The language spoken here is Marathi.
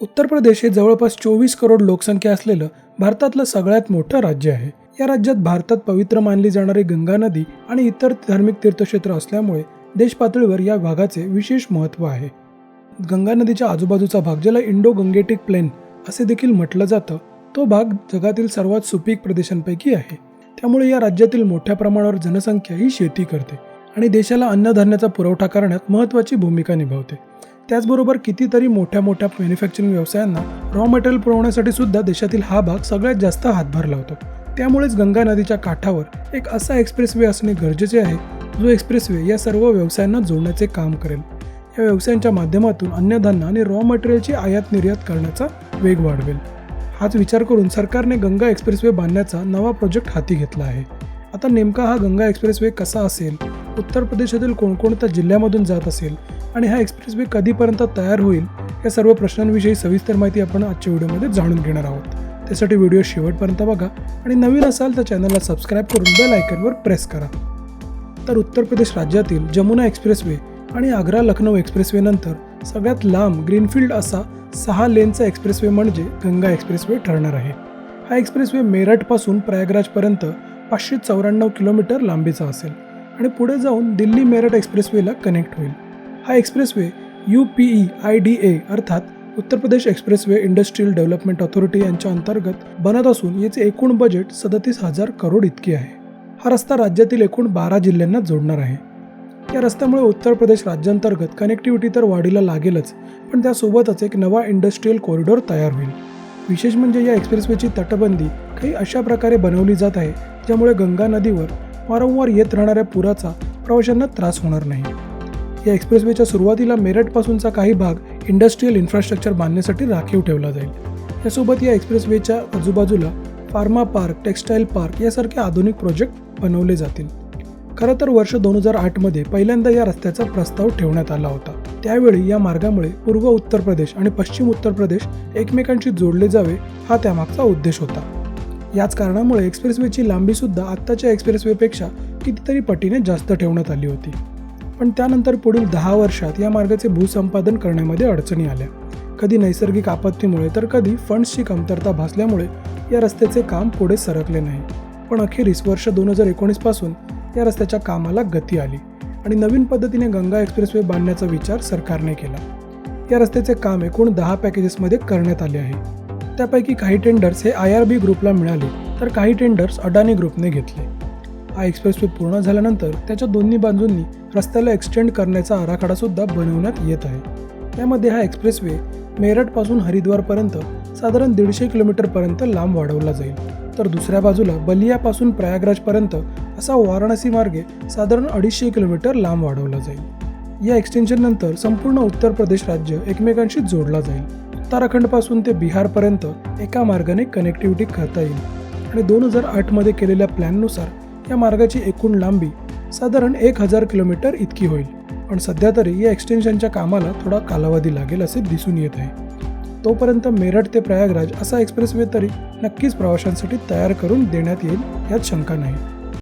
उत्तर प्रदेश हे जवळपास चोवीस करोड लोकसंख्या असलेलं भारतातलं सगळ्यात मोठं राज्य आहे. या राज्यात भारतात पवित्र मानली जाणारी गंगा नदी आणि इतर धार्मिक तीर्थक्षेत्र असल्यामुळे देशपातळीवर या भागाचे विशेष महत्त्व आहे. गंगा नदीच्या आजूबाजूचा भाग ज्याला इंडो गंगेटिक प्लेन असे देखील म्हटलं जातं तो भाग जगातील सर्वात सुपीक प्रदेशांपैकी आहे. त्यामुळे या राज्यातील मोठ्या प्रमाणावर जनसंख्या ही शेती करते आणि देशाला अन्नधान्याचा पुरवठा करण्यात महत्त्वाची भूमिका निभावते. त्याचबरोबर कितीतरी मोठ्या मोठ्या मॅन्युफॅक्चरिंग व्यवसायांना रॉ मटेरियल पुरवण्यासाठी सुद्धा देशातील हा भाग सगळ्यात जास्त हातभार लावतो त्यामुळेच गंगा नदीच्या काठावर एक असा एक्सप्रेसवे असणे गरजेचे आहे जो एक्सप्रेसवे या सर्व व्यवसायांना जोडण्याचे काम करेल. या व्यवसायांच्या माध्यमातून अन्नधान्य आणि रॉ मटेरियलची आयात निर्यात करण्याचा वेग वाढवेल. हाच विचार करून सरकारने गंगा एक्सप्रेसवे बांधण्याचा नवा प्रोजेक्ट हाती घेतला आहे. आता नेमका हा गंगा एक्सप्रेसवे कसा असेल उत्तर प्रदेशातील कोणकोणत्या जिल्ह्यामधून जात असेल आणि हा एक्सप्रेसवे कधीपर्यंत तयार होईल या सर्व प्रश्नांविषयी सविस्तर माहिती आपण आजच्या व्हिडिओमध्ये जाणून घेणार आहोत. त्यासाठी व्हिडिओ शेवटपर्यंत बघा आणि नवीन असाल तर चॅनलला सबस्क्राईब करून बेल आयकनवर प्रेस करा. तर उत्तर प्रदेश राज्यातील जमुना एक्सप्रेसवे आणि आग्रा लखनौ एक्सप्रेसवे नंतर सगळ्यात लांब ग्रीनफील्ड असा सहा लेनचा एक्सप्रेसवे म्हणजे गंगा एक्सप्रेसवे ठरणार आहे. हा एक्सप्रेसवे मेरठपासून प्रयागराजपर्यंत पाचशे चौऱ्याण्णव किलोमीटर लांबीचा असेल आणि पुढे जाऊन दिल्ली मेरठ एक्सप्रेसवेला कनेक्ट होईल. हा expressway U P E I D A अर्थात Uttar Pradesh expressway industrial development authority यांच्या अंतर्गत बनत असून याचे एकूण बजेट सदतीस हजार करोड इतके आहे. हा रस्ता राज्यातील एकूण बारा जिल्ह्यांना जोडणार आहे. या रस्त्यामुळे उत्तर प्रदेश राज्यांतर्गत कनेक्टिव्हिटी तर वाढीला लागेलच पण त्यासोबतच एक नवा इंडस्ट्रीयल कॉरिडॉर तयार होईल. विशेष म्हणजे या एक्सप्रेसवेची तटबंदी काही अशा प्रकारे बनवली जात आहे ज्यामुळे गंगा नदीवर वारंवार येत राहणाऱ्या पुराचा प्रवाशांना त्रास होणार नाही. या एक्सप्रेसवेच्या सुरुवातीला मेरठपासूनचा काही भाग इंडस्ट्रीयल इन्फ्रास्ट्रक्चर बांधण्यासाठी राखीव ठेवला जाईल. त्यासोबत या एक्सप्रेसवेच्या आजूबाजूला फार्मा पार्क टेक्स्टाईल पार्क यासारखे आधुनिक प्रोजेक्ट बनवले जातील. खरं तर वर्ष दोन हजार आठमध्ये पहिल्यांदा या रस्त्याचा प्रस्ताव ठेवण्यात आला होता. त्यावेळी या मार्गामुळे पूर्व उत्तर प्रदेश आणि पश्चिम उत्तर प्रदेश एकमेकांशी जोडले जावे हा त्यामागचा उद्देश होता. याच कारणामुळे एक्सप्रेसवेची लांबीसुद्धा आत्ताच्या एक्सप्रेसवेपेक्षा कितीतरी पटीने जास्त ठेवण्यात आली होती. पण त्यानंतर पुढील दहा वर्षात या मार्गाचे भूसंपादन करण्यामध्ये अडचणी आल्या. कधी नैसर्गिक आपत्तीमुळे तर कधी फंड्सची कमतरता भासल्यामुळे या रस्त्याचे काम पुढे सरकले नाही. पण अखेरीस वर्ष दोन हजार एकोणीसपासून या रस्त्याच्या कामाला गती आली आणि नवीन पद्धतीने गंगा एक्सप्रेसवे बांधण्याचा विचार सरकारने केला. या रस्त्याचे काम एकूण दहा पॅकेजेसमध्ये करण्यात आले आहे. त्यापैकी काही टेंडर्स हे आय आर बी ग्रुपला मिळाले तर काही टेंडर्स अडानी ग्रुपने घेतले. हा एक्सप्रेसवे पूर्ण झाल्यानंतर त्याच्या दोन्ही बाजूंनी रस्त्याला एक्सटेंड करण्याचा आराखडासुद्धा बनवण्यात येत आहे. यामध्ये हा एक्सप्रेसवे मेरठपासून हरिद्वारपर्यंत साधारण दीडशे किलोमीटरपर्यंत लांब वाढवला जाईल. तर दुसऱ्या बाजूला बलियापासून प्रयागराजपर्यंत असा वाराणसी मार्गे साधारण अडीचशे किलोमीटर लांब वाढवला जाईल. या एक्सटेन्शननंतर संपूर्ण उत्तर प्रदेश राज्य एकमेकांशी जोडला जाईल. उत्तराखंडपासून ते बिहारपर्यंत एका मार्गाने कनेक्टिव्हिटी करता येईल. आणि दोन हजार आठमध्ये केलेल्या प्लॅननुसार या मार्गाची एकूण लांबी साधारण एक हजार किलोमीटर इतकी होईल. पण सध्या तरी या एक्सटेन्शनच्या कामाला थोडा कालावधी लागेल असे दिसून येत आहे. तोपर्यंत मेरठ ते प्रयागराज असा एक्सप्रेसवे तरी नक्कीच प्रवाशांसाठी तयार करून देण्यात येईल यात शंका नाही.